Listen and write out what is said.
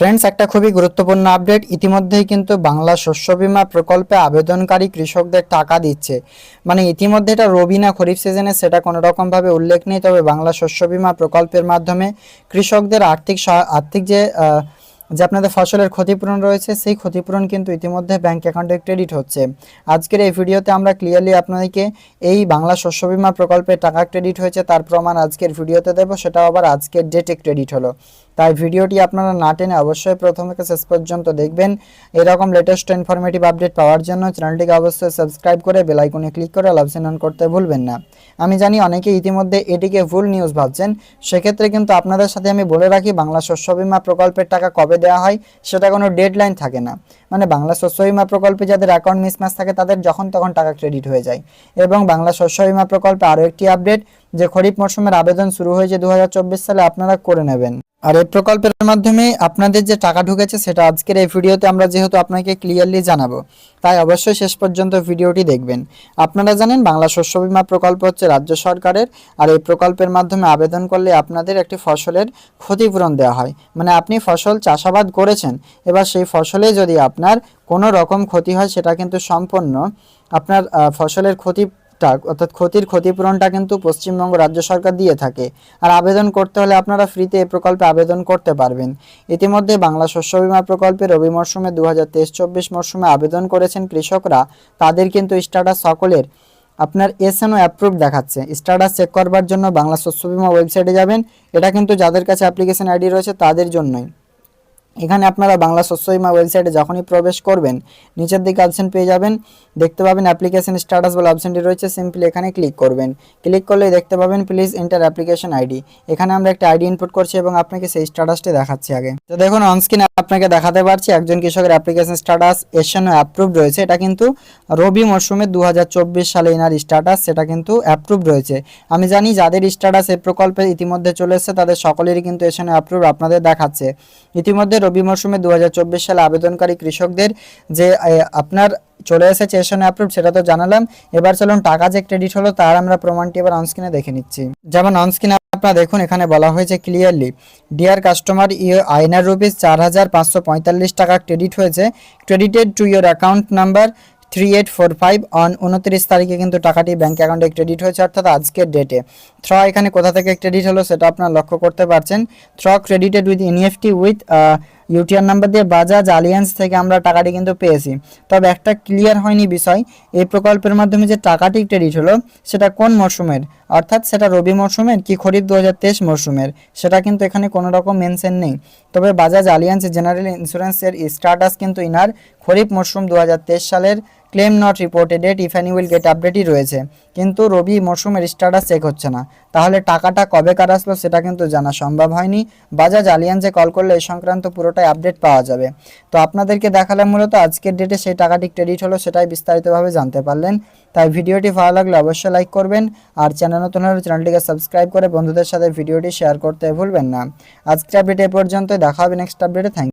Friends একটা খুবই গুরুত্বপূর্ণ আপডেট ইতিমধ্যেই কিন্তু বাংলা শস্য বীমা প্রকল্পে আবেদনকারী কৃষকদের টাকা দিচ্ছে। মানে ইতিমধ্যে এটা রবি না খরিফ সিজনে সেটা কোনো রকমভাবে উল্লেখ নেই। তবে বাংলা শস্য বীমা প্রকল্পের মাধ্যমে কৃষকদের আর্থিক আর্থিক যে যে আপনাদের ফসলের ক্ষতিপূরণ রয়েছে, সেই ক্ষতিপূরণ কিন্তু ইতিমধ্যে ব্যাংক অ্যাকাউন্টে ক্রেডিট হচ্ছে। আজকের এই ভিডিওতে আমরা ক্লিয়ারলি আপনাদেরকে এই বাংলা শস্য বীমা প্রকল্পে টাকা ক্রেডিট হয়েছে, তার প্রমাণ আজকের ভিডিওতে দেবো। সেটাও আবার আজকের ডেটে ক্রেডিট হলো। তাই ভিডিওটি আপনারা না টেনে অবশ্যই প্রথম থেকে শেষ পর্যন্ত দেখবেন। এরকম লেটেস্ট ইনফরমেটিভ আপডেট পাওয়ার জন্য চ্যানেলটিকে অবশ্যই সাবস্ক্রাইব করে বেল আইকনে ক্লিক করে অপশন অন করতে ভুলবেন না। আমি জানি অনেকে ইতিমধ্যে এটিকে ভুল নিউজ ভাবছেন। সেক্ষেত্রে কিন্তু আপনাদের সাথে আমি বলে রাখি, বাংলা শস্য বিমা প্রকল্পের টাকা কবে দেওয়া হয় সেটা কোনো ডেডলাইন থাকে না। মানে বাংলা শস্য বিমা প্রকল্পে যাদের অ্যাকাউন্ট মিসম্যাচ থাকে, তাদের যখন তখন টাকা ক্রেডিট হয়ে যায়। এবং বাংলা শস্য বিমা প্রকল্পে আরও একটি আপডেট যে খরিফ মরশুমের আবেদন শুরু হয়েছে দু হাজার চব্বিশ সালে, আপনারা করে নেবেন। আর এই প্রকল্পের মাধ্যমে আপনাদের যে টাকা ঢুকেছে সেটা আজকের এই ভিডিওতে আমরা যেহেতু আপনাকে ক্লিয়ারলি জানাব, তাই অবশ্যই শেষ পর্যন্ত ভিডিওটি দেখবেন। আপনারা জানেন বাংলা শস্য বীমা প্রকল্প হচ্ছে রাজ্য সরকারের, আর এই প্রকল্পের মাধ্যমে আবেদন করলে আপনাদের একটি ফসলের ক্ষতিপূরণ দেওয়া হয়। মানে আপনি ফসল চাষাবাদ করেছেন, এবার সেই ফসলে যদি আপনার কোনো রকম ক্ষতি হয় সেটা কিন্তু সম্পূর্ণ আপনার ফসলের ক্ষতি টা অর্থাৎ ক্ষতির ক্ষতিপূরণটা কিন্তু পশ্চিমবঙ্গ রাজ্য সরকার দিয়ে থাকে। আর আবেদন করতে হলে আপনারা ফ্রিতে এই প্রকল্পে আবেদন করতে পারবেন। ইতিমধ্যে বাংলা শস্য বিমা প্রকল্পে রবি মরশুমে দু হাজার তেইশ চব্বিশ মরশুমে আবেদন করেছেন কৃষকরা। তাদের কিন্তু স্ট্যাটাস সকলের আপনার এসএনও অ্যাপ্রুভ দেখাচ্ছে। স্ট্যাটাস চেক করবার জন্য বাংলা শস্য বিমা ওয়েবসাইটে যাবেন। এটা কিন্তু যাদের কাছে অ্যাপ্লিকেশন আইডি রয়েছে তাদের জন্যই। এখানে আপনারা বাংলা শস্য ওয়েবসাইটে যখনই প্রবেশ করবেন, নিচের দিকে অপশন পেয়ে যাবেন। দেখতে পাবেন অ্যাপ্লিকেশন স্ট্যাটাস বলে অপশনটি রয়েছে সিম্পলি এখানে ক্লিক করবেন। ক্লিক করলেই দেখতে পাবেন প্লিজ এন্টার অ্যাপ্লিকেশন আইডি এখানে আমরা একটা আইডি ইনপুট করছি এবং আপনাকে সেই স্ট্যাটাসটি দেখাচ্ছি আগে। তো দেখুন অনস্ক্রিনে আপনাকে দেখাতে পারছি, একজন কৃষকের অ্যাপ্লিকেশন স্ট্যাটাস এসএনও অ্যাপ্রুভ রয়েছে। এটা কিন্তু রবি মরশুমে দু হাজার চব্বিশ সালে এনার স্ট্যাটাস সেটা কিন্তু অ্যাপ্রুভ রয়েছে। আমি জানি যাদের স্ট্যাটাস এই প্রকল্পে ইতিমধ্যে চলে এসেছে, তাদের সকলেরই কিন্তু এসএনও অ্যাপ্রুভ আপনাদের দেখাচ্ছে। ইতিমধ্যে রবি মরশুমে দু হাজার চব্বিশ সালে আবেদনকারী কৃষকদের যে আপনার চলে এসেছে এসএনও অ্যাপ্রুভ সেটা তো জানালাম। এবার চলুন, টাকা যে ক্রেডিট হলো, তার আমরা প্রমাণটি এবার অনস্ক্রিনে দেখে নিচ্ছি। যেমন অনস্ক্রিনে আপনারা দেখুন, এখানে বলা হয়েছে clearly dear customer you INR rupees চার হাজার পাঁচশো পঁয়তাল্লিশ টাকা ক্রেডিট হয়েছে। Credited to your account number three eight four five on উনত্রিশ তারিখে কিন্তু টাকাটি ব্যাঙ্ক অ্যাকাউন্টে ক্রেডিট হয়েছে, অর্থাৎ আজকের ডেটে থ্র এখানে কোথা থেকে ক্রেডিট হলো, সেটা আপনারা লক্ষ্য করতে পারছেন। থ্র credited with NEFT with UTR number দিয়ে বাজাজ আলিয়ান্স থেকে আমরা টাকাটি কিন্তু পেয়েছি। তবে একটা ক্লিয়ার হয়নি বিষয়, এই প্রকল্পের মাধ্যমে যে টাকাটি ক্রেডিট হলো, সেটা কোন মরশুমের? অর্থাৎ সেটা রবি মরশুমের কি খরিফ দু হাজার তেইশ মরশুমের? সেটা কিন্তু এখানে কোনো রকম মেনশন নেই। তবে বাজাজ আলিয়ান্স জেনারেল ইন্স্যুরেন্সের স্টার্টাস কিন্তু ইনার খরিফ মরশুম দু হাজার তেইশ সালের claim not reported date if any will get আপডেটই রয়েছে। কিন্তু রবি মরশুমের স্ট্যাটাস চেক হচ্ছে না। তাহলে টাকাটা কবে কার আসলো সেটা কিন্তু জানা সম্ভব হয়নি। বাজাজ আলিয়ান্সে কল করলে এই সংক্রান্ত পুরোটাই আপডেট পাওয়া যাবে। তো আপনাদেরকে দেখালাম মূলত আজকের ডেটে সেই টাকাটি ক্রেডিট হলো সেটাই বিস্তারিতভাবে জানতে পারলেন। তাই ভিডিওটি ভালো লাগলে অবশ্যই লাইক করবেন। আর চ্যানেল নতুন হলে চ্যানেলটিকে সাবস্ক্রাইব করে বন্ধুদের সাথে ভিডিওটি শেয়ার করতে ভুলবেন না। আজকের আপডেট এ পর্যন্ত দেখা হবে নেক্সট আপডেটে থ্যাংক